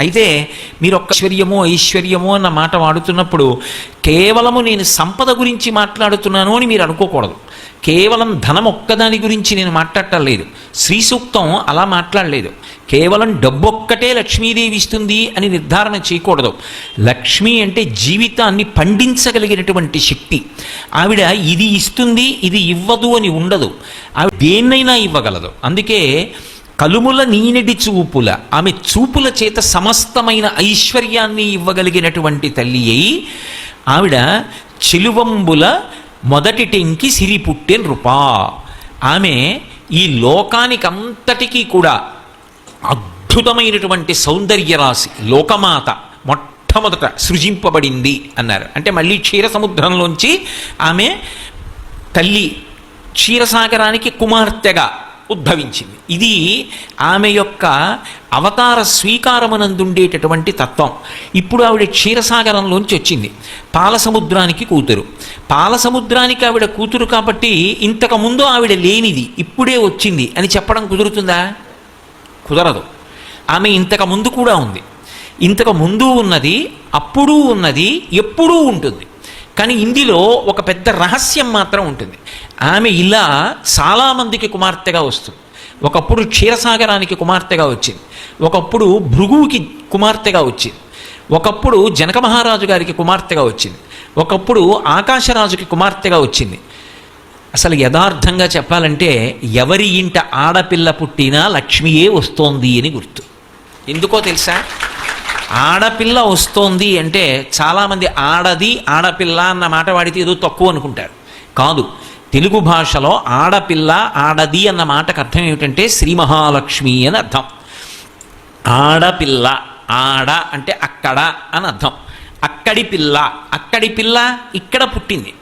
అయితే మీరు ఒక్క ఐశ్వర్యమో ఐశ్వర్యమో అన్న మాట వాడుతున్నప్పుడు కేవలము నేను సంపద గురించి మాట్లాడుతున్నాను అని మీరు అనుకోకూడదు. కేవలం ధనం ఒక్కదాని గురించి నేను మాట్లాడటం లేదు శ్రీ సూక్తం అలా మాట్లాడలేదు. కేవలం డబ్బు ఒక్కటే లక్ష్మీదేవి ఇస్తుంది అని నిర్ధారణ చేయకూడదు. లక్ష్మి అంటే జీవితాన్ని పండించగలిగినటువంటి శక్తి. ఆవిడ ఇది ఇస్తుంది ఇది ఇవ్వదు అని ఉండదు. ఆవిడ దేన్నైనా ఇవ్వగలదు. అందుకే కలుముల నీనిడి చూపుల ఆమె చూపుల చేత సమస్తమైన ఐశ్వర్యాన్ని ఇవ్వగలిగినటువంటి తల్లి అయి ఆవిడ చిలువంబుల మొదటి టెంకి సిరి పుట్టె నృపా ఆమె ఈ లోకానికంతటికీ కూడా అద్భుతమైనటువంటి సౌందర్యరాశి లోకమాత మొట్టమొదట సృజింపబడింది అన్నారు. అంటే మళ్ళీ క్షీర సముద్రంలోంచి ఆమె తల్లి క్షీరసాగరానికి కుమార్తెగా ఉద్భవించింది. ఇది ఆమె యొక్క అవతార స్వీకారమునందుండేటటువంటి తత్వం. ఇప్పుడు ఆవిడ క్షీరసాగరంలోంచి వచ్చింది. పాలసముద్రానికి కూతురు. పాలసముద్రానికి ఆవిడ కూతురు కాబట్టి ఇంతకు ముందు ఆవిడ లేనిది ఇప్పుడే వచ్చింది అని చెప్పడం కుదురుతుందా? కుదరదు. ఆమె ఇంతకుముందు కూడా ఉంది. ఇంతకు ముందు ఉన్నది అప్పుడు ఉన్నది ఎప్పుడూ ఉంటుంది. కానీ ఇందులో ఒక పెద్ద రహస్యం మాత్రం ఉంటుంది. ఆమె ఇలా చాలామందికి కుమార్తెగా వస్తుంది. ఒకప్పుడు క్షీరసాగరానికి కుమార్తెగా వచ్చింది. ఒకప్పుడు భృగువుకి కుమార్తెగా వచ్చింది. ఒకప్పుడు జనక మహారాజు గారికి కుమార్తెగా వచ్చింది. ఒకప్పుడు ఆకాశరాజుకి కుమార్తెగా వచ్చింది. అసలు యథార్థంగా చెప్పాలంటే ఎవరి ఇంట ఆడపిల్ల పుట్టినా లక్ష్మియే వస్తోంది అని గుర్తు. ఎందుకో తెలుసా? ఆడపిల్ల వస్తోంది అంటే చాలామంది ఆడది ఆడపిల్ల అన్న మాట వాడితే ఏదో తక్కువ అనుకుంటారు. కాదు తెలుగు భాషలో ఆడపిల్ల ఆడది అన్న మాటకు అర్థం ఏమిటంటే శ్రీ మహాలక్ష్మి అని అర్థం. ఆడపిల్ల ఆడ అంటే అక్కడ అని అర్థం. అక్కడి పిల్ల అక్కడి పిల్ల ఇక్కడ పుట్టింది.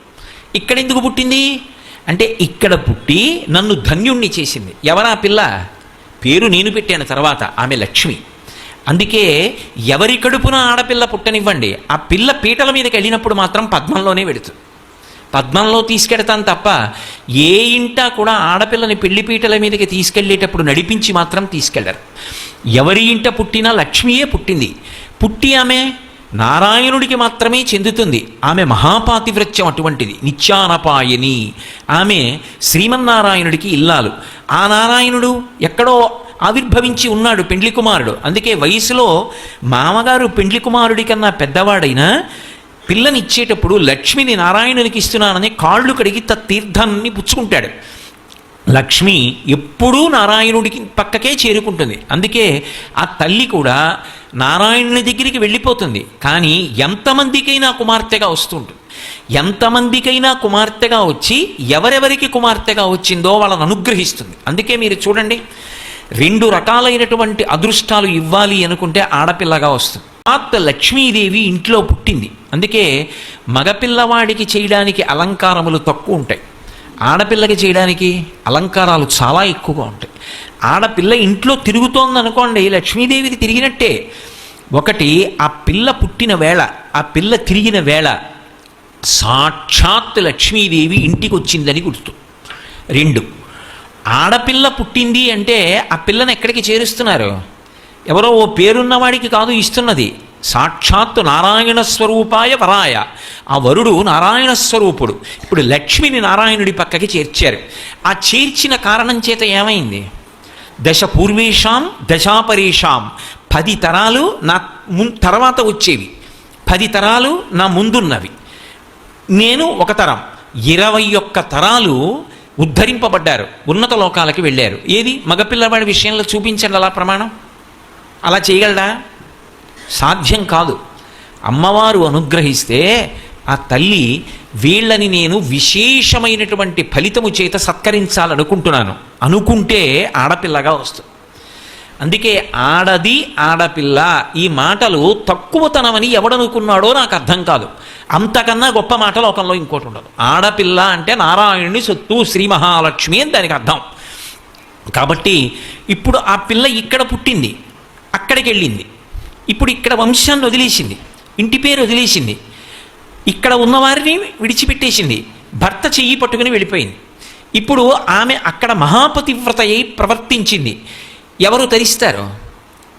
ఇక్కడ ఎందుకు పుట్టింది? అంటే ఇక్కడ పుట్టి నన్ను ధన్యుణ్ణి చేసింది. ఎవరా పిల్ల? పేరు నేను పెట్టాను తర్వాత ఆమె లక్ష్మి. అందుకే ఎవరి కడుపున ఆడపిల్ల పుట్టనివ్వండి ఆ పిల్ల పీటల మీదకి వెళ్ళినప్పుడు మాత్రం పద్మంలోనే వెడుతుంది పద్మంలో తీసుకెడతాను తప్ప ఏ ఇంట కూడా ఆడపిల్లని పెళ్ళి పీటల మీదకి తీసుకెళ్ళేటప్పుడు నడిపించి మాత్రం తీసుకెళ్ళరు ఎవరి ఇంట పుట్టినా లక్ష్మీయే పుట్టింది. పుట్టి ఆమె నారాయణుడికి మాత్రమే చెందుతుంది. ఆమె మహాపాతివ్రత్యం అటువంటిది. నిత్యానపాయని. ఆమె శ్రీమన్నారాయణుడికి ఇల్లాలు. ఆ నారాయణుడు ఎక్కడో ఆవిర్భవించి ఉన్నాడు పెండ్లి కుమారుడు. అందుకే వయసులో మామగారు పెండ్లి కుమారుడి కన్నా పెద్దవాడైనా పిల్లనిచ్చేటప్పుడు లక్ష్మిని నారాయణునికి ఇస్తున్నానని కాళ్ళు కడిగి తీర్థాన్ని పుచ్చుకుంటాడు. లక్ష్మి ఎప్పుడూ నారాయణుడికి పక్కకే చేరుకుంటుంది. అందుకే ఆ తల్లి కూడా నారాయణుని దగ్గరికి వెళ్ళిపోతుంది. కానీ ఎంతమందికైనా కుమార్తెగా వస్తుంటుంది. ఎంతమందికైనా కుమార్తెగా వచ్చి ఎవరెవరికి కుమార్తెగా వచ్చిందో వాళ్ళని అనుగ్రహిస్తుంది. అందుకే మీరు చూడండి రెండు రకాలైనటువంటి అదృష్టాలు ఇవ్వాలి అనుకుంటే ఆడపిల్లగా వస్తుంది. అత్త లక్ష్మీదేవి ఇంట్లో పుట్టింది. అందుకే మగపిల్లవాడికి చేయడానికి అలంకారములు తక్కువ ఉంటాయి. ఆడపిల్లకి చేయడానికి అలంకారాలు చాలా ఎక్కువగా ఉంటాయి. ఆడపిల్ల ఇంట్లో తిరుగుతోంది అనుకోండి లక్ష్మీదేవికి తిరిగినట్టే. ఒకటి ఆ పిల్ల పుట్టిన వేళ ఆ పిల్ల తిరిగిన వేళ సాక్షాత్ లక్ష్మీదేవి ఇంటికి వచ్చిందని గుర్తు. రెండు ఆడపిల్ల పుట్టింది అంటే ఆ పిల్లని ఎక్కడికి చేరుస్తున్నారు? ఎవరో ఓ పేరున్నవాడికి కాదు ఇస్తున్నది. సాక్షాత్తు నారాయణ స్వరూపాయ వరాయ. ఆ వరుడు నారాయణ స్వరూపుడు. ఇప్పుడు లక్ష్మిని నారాయణుడి పక్కకి చేర్చారు. ఆ చేర్చిన కారణం చేత ఏమైంది? దశ పూర్వేషాం దశాపరేషాం. పది తరాలు నా ము తర్వాత వచ్చేవి. పది తరాలు నా ముందున్నవి. నేను ఒక తరం. ఇరవై ఒక్క తరాలు ఉద్ధరింపబడ్డారు. ఉన్నత లోకాలకి వెళ్ళారు. ఏది? మగపిల్లవాడి విషయంలో చూపించండి అలా ప్రమాణం. అలా చేయగలడా? సాధ్యం కాదు. అమ్మవారు అనుగ్రహిస్తే ఆ తల్లి వీళ్ళని నేను విశేషమైనటువంటి ఫలితము చేత సత్కరించాలనుకుంటున్నాను. అనుకుంటే ఆడపిల్లగా వస్తుంది. అందుకే ఆడది ఆడపిల్ల ఈ మాటలు తక్కువతనమని ఎవడనుకున్నాడో నాకు అర్థం కాదు. అంతకన్నా గొప్ప మాట లోకంలో ఇంకోటి ఉండదు. ఆడపిల్ల అంటే నారాయణుని సొత్తు శ్రీ మహాలక్ష్మి అని దానికి అర్థం. కాబట్టి ఇప్పుడు ఆ పిల్ల ఇక్కడ పుట్టింది. అక్కడికి వెళ్ళింది ఇప్పుడు ఇక్కడ వంశాన్ని వదిలేసింది. ఇంటి పేరు వదిలేసింది. ఇక్కడ ఉన్నవారిని విడిచిపెట్టేసింది. భర్త చెయ్యి పట్టుకుని వెళ్ళిపోయింది. ఇప్పుడు ఆమె అక్కడ మహాపతివ్రత అయి ప్రవర్తించింది. ఎవరు తరిస్తారు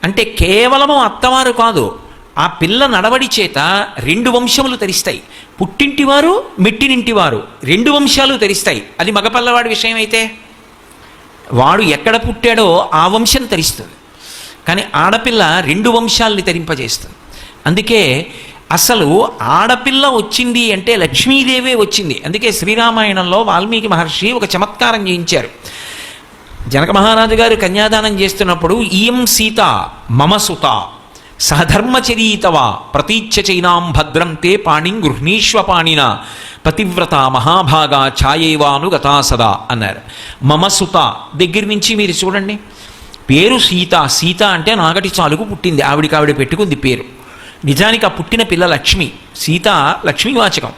అంటే కేవలము అత్తవారు కాదు. ఆ పిల్ల నడవడి చేత రెండు వంశములు తరిస్తాయి పుట్టింటివారు మెట్టినింటివారు రెండు వంశాలు తరిస్తాయి అది మగపల్లవాడి విషయం అయితే వాడు ఎక్కడ పుట్టాడో ఆ వంశం తరిస్తుంది కానీ ఆడపిల్ల రెండు వంశాలని తరింపజేస్తుంది. అందుకే అసలు ఆడపిల్ల వచ్చింది అంటే లక్ష్మీదేవే వచ్చింది. అందుకే శ్రీరామాయణంలో వాల్మీకి మహర్షి ఒక చమత్కారం చేయించారు. జనక మహారాజు గారు కన్యాదానం చేస్తున్నప్పుడు ఈయం సీత మమ సుత సహధర్మచరీతవా ప్రతీచ్య చైనాం భద్రం తే పాణిం గృహ్ణీష్వ పాణిన పతివ్రత మహాభాగా ఛాయేవాను గతా సదా అన్నారు. మమ సుత దగ్గర నుంచి మీరు చూడండి. పేరు సీత. సీత అంటే నాగటి చాలుకు పుట్టింది. ఆవిడికి ఆవిడ పెట్టుకుంది పేరు. నిజానికి ఆ పుట్టిన పిల్ల లక్ష్మి. సీత లక్ష్మీవాచకం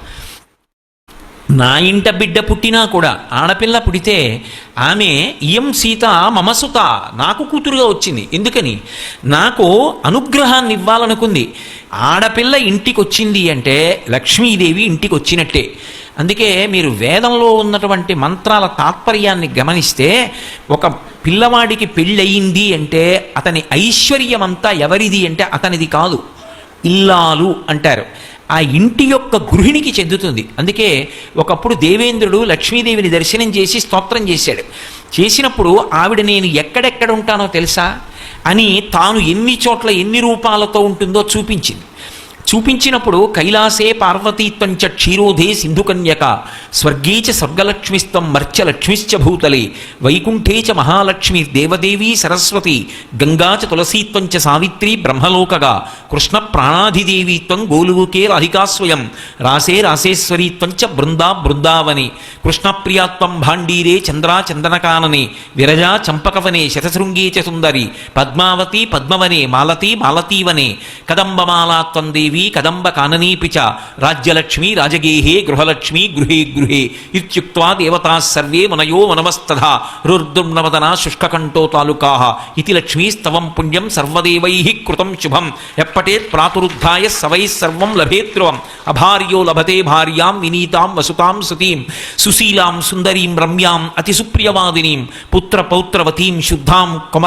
నా ఇంట బిడ్డ పుట్టినా కూడా ఆడపిల్ల పుడితే ఆమె ఇయం సీత మమసుత. నాకు కూతురుగా వచ్చింది. ఎందుకని? నాకు అనుగ్రహాన్ని ఇవ్వాలనుకుంది. ఆడపిల్ల ఇంటికి వచ్చింది అంటే లక్ష్మీదేవి ఇంటికి వచ్చినట్టే అందుకే మీరు వేదంలో ఉన్నటువంటి మంత్రాల తాత్పర్యాన్ని గమనిస్తే ఒక పిల్లవాడికి పెళ్ళయింది అంటే అతని ఐశ్వర్యమంతా ఎవరిది అంటే అతనిది కాదు. ఇల్లాలు అంటారు. ఆ ఇంటి యొక్క గృహిణికి చెందుతుంది. అందుకే ఒకప్పుడు దేవేంద్రుడు లక్ష్మీదేవిని దర్శనం చేసి స్తోత్రం చేశాడు. చేసినప్పుడు ఆవిడ నేను ఎక్కడెక్కడ ఉంటానో తెలుసా? అని తాను ఎన్ని చోట్ల ఎన్ని రూపాలతో ఉంటుందో చూపించింది. చూపించినప్పుడు కైలాసే పార్వతీత్వంచ క్షీరోధే సింధుకన్యక స్వర్గే స్వర్గలక్ష్మిస్తం మర్చ లక్ష్మిశ్చ భూతలే వైకుంఠే చ మహాలక్ష్మి దేవదేవీ సరస్వతి గంగా చ తులసీత్వంచ సావిత్రి బ్రహ్మలోకగా కృష్ణ ప్రాణాధిదేవీత్వం గోలుకే రాధికాస్వయం రాసే రాసేశ్వరీత్వంచ బృందా బృందావని కృష్ణప్రియాత్వం భాండీరే చంద్రా చందనకాననే విరజా చంపకవనే శతశృంగే చ సుందరి పద్మావతి పద్మవనే మాలతీ మాలతీవనే కదంబమాలాత్వం దేవి దేవీ కదంబ కాననీపిచ రాజ్యలక్ష్మి రాజగేహే గృహలక్ష్మి గృహే గృహే ఇత్యుక్వా దేవతా సర్వే మనయో మనమస్తథ. రుర్దుర్నవదన శుష్కకంఠో తాలూకా. ఇది లక్ష్మీ స్తవం పుణ్యం సర్వదేవై కృతం శుభం. ఎప్పటే ప్రాతురుద్ధాయ సవై సర్వం లభేత్రువం అభార్యో లభతే భార్యాం వినీతాం వసుతాం సుతీం. సుశీలాం సుందరీం రమ్యాం అతిసుప్రియవాదినీం పుత్ర పౌత్రవతీం శుద్ధాం కొమ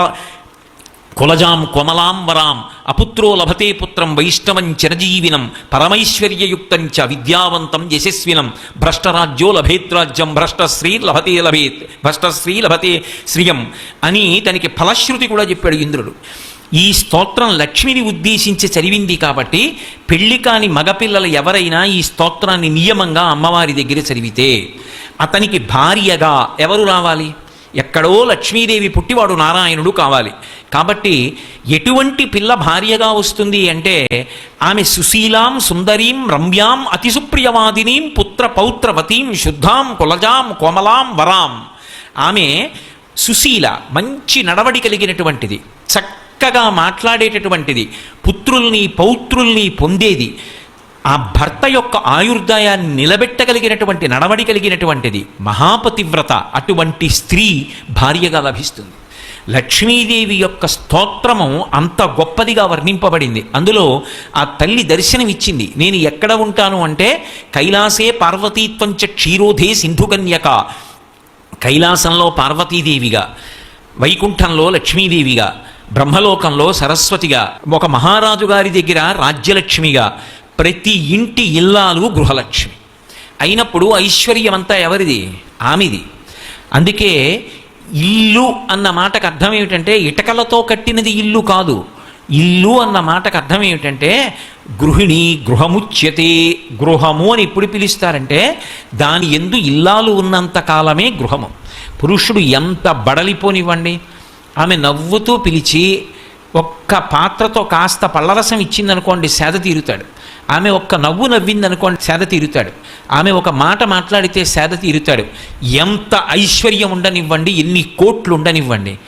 కులజాం కొమలాంబరాం అపుత్రో లభతే పుత్రం వైష్ణవం చిరజీవినం పరమైశ్వర్యయుక్తం చ విద్యావంతం యశస్వినం భ్రష్టరాజ్యో లభేద్రాజ్యం భ్రష్టశ్రీ లభతే లభేత్ భ్రష్టశ్రీ లభతే శ్రియం అని దానికి ఫలశ్రుతి కూడా చెప్పాడు ఇంద్రుడు. ఈ స్తోత్రం లక్ష్మిని ఉద్దేశించి చదివింది కాబట్టి పెళ్ళి కాని మగపిల్లలు ఎవరైనా ఈ స్తోత్రాన్ని నియమంగా అమ్మవారి దగ్గర చదివితే అతనికి భార్యగా ఎవరు రావాలి? ఎక్కడో లక్ష్మీదేవి పుట్టివాడు నారాయణుడు కావాలి. కాబట్టి ఎటువంటి పిల్ల భార్యగా వస్తుంది అంటే ఆమె సుశీలాం సుందరీం రమ్యాం అతి సుప్రియవాదినీం పుత్ర పౌత్రవతీం శుద్ధాం కులజాం కోమలాం వరాం. ఆమె సుశీల మంచి నడవడి కలిగినటువంటిది చక్కగా మాట్లాడేటటువంటిది పుత్రుల్ని పౌత్రుల్ని పొందేది. ఆ భర్త యొక్క ఆయుర్దాయాన్ని నిలబెట్టగలిగినటువంటి నడవడి కలిగినటువంటిది మహాపతివ్రత. అటువంటి స్త్రీ భార్యగా లభిస్తుంది. లక్ష్మీదేవి యొక్క స్తోత్రము అంత గొప్పదిగా వర్ణింపబడింది. అందులో ఆ తల్లి దర్శనమిచ్చింది. నేను ఎక్కడ ఉంటాను అంటే కైలాసే పార్వతీత్వంచ క్షీరోధే సింధుకన్యక. కైలాసంలో పార్వతీదేవిగా వైకుంఠంలో లక్ష్మీదేవిగా బ్రహ్మలోకంలో సరస్వతిగా ఒక మహారాజు గారి దగ్గర రాజ్యలక్ష్మిగా ప్రతి ఇంటి ఇల్లాలు గృహలక్ష్మి. అయినప్పుడు ఐశ్వర్యమంతా ఎవరిది? ఆమెది. అందుకే ఇల్లు అన్న మాటకు అర్థం ఏమిటంటే ఇటకలతో కట్టినది ఇల్లు కాదు. ఇల్లు అన్న మాటకు అర్థం ఏమిటంటే గృహిణి గృహముచ్యతే గృహము అని ఎప్పుడు పిలుస్తారంటే దాని ఎందు ఇల్లాలు ఉన్నంత కాలమే గృహము. పురుషుడు ఎంత బడలిపోనివ్వండి. ఆమె నవ్వుతూ పిలిచి ఒక్క పాత్రతో కాస్త పళ్ళరసం ఇచ్చిందనుకోండి సేద తీరుతాడు. ఆమె ఒక్క నవ్వు నవ్విందనుకోండి సేద తీరుతాడు. ఆమె ఒక మాట మాట్లాడితే సేద తీరుతాడు. ఎంత ఐశ్వర్యం ఉండనివ్వండి ఎన్ని కోట్లు ఉండనివ్వండి.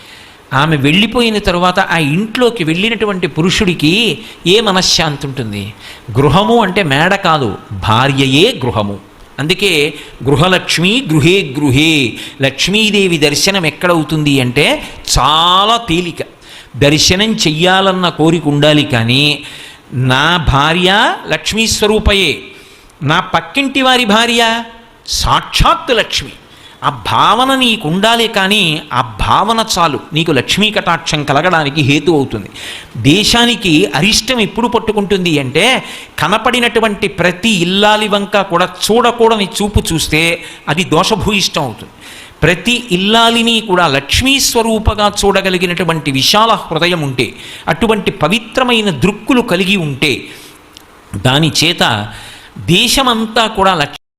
ఆమె వెళ్ళిపోయిన తర్వాత ఆ ఇంట్లోకి వెళ్ళినటువంటి పురుషుడికి ఏ మనశ్శాంతి ఉంటుంది? గృహము అంటే మేడ కాదు భార్యయే గృహము. అందుకే గృహలక్ష్మి గృహే గృహే లక్ష్మీదేవి దర్శనం ఎక్కడవుతుంది అంటే చాలా తేలిక. దర్శనం చెయ్యాలన్న కోరిక ఉండాలి కానీ నా భార్య లక్ష్మీ స్వరూపయే. నా పక్కింటి వారి భార్య సాక్షాత్ లక్ష్మి. ఆ భావన నీకు ఉండాలి కానీ ఆ భావన చాలు. నీకు లక్ష్మీ కటాక్షం కలగడానికి హేతు అవుతుంది. దేశానికి అరిష్టం ఎప్పుడు పట్టుకుంటుంది అంటే కనపడినటువంటి ప్రతి ఇల్లాలి వంక కూడా చూడకూడని చూపు చూస్తే అది దోషభూయిష్టం అవుతుంది. ప్రతి ఇల్లాలిని కూడా లక్ష్మీ స్వరూపగా చూడగలిగినటువంటి విశాల హృదయం ఉంటే అటువంటి పవిత్రమైన దృక్కులు కలిగి ఉంటే దాని చేత దేశమంతా కూడా లక్ష్మీ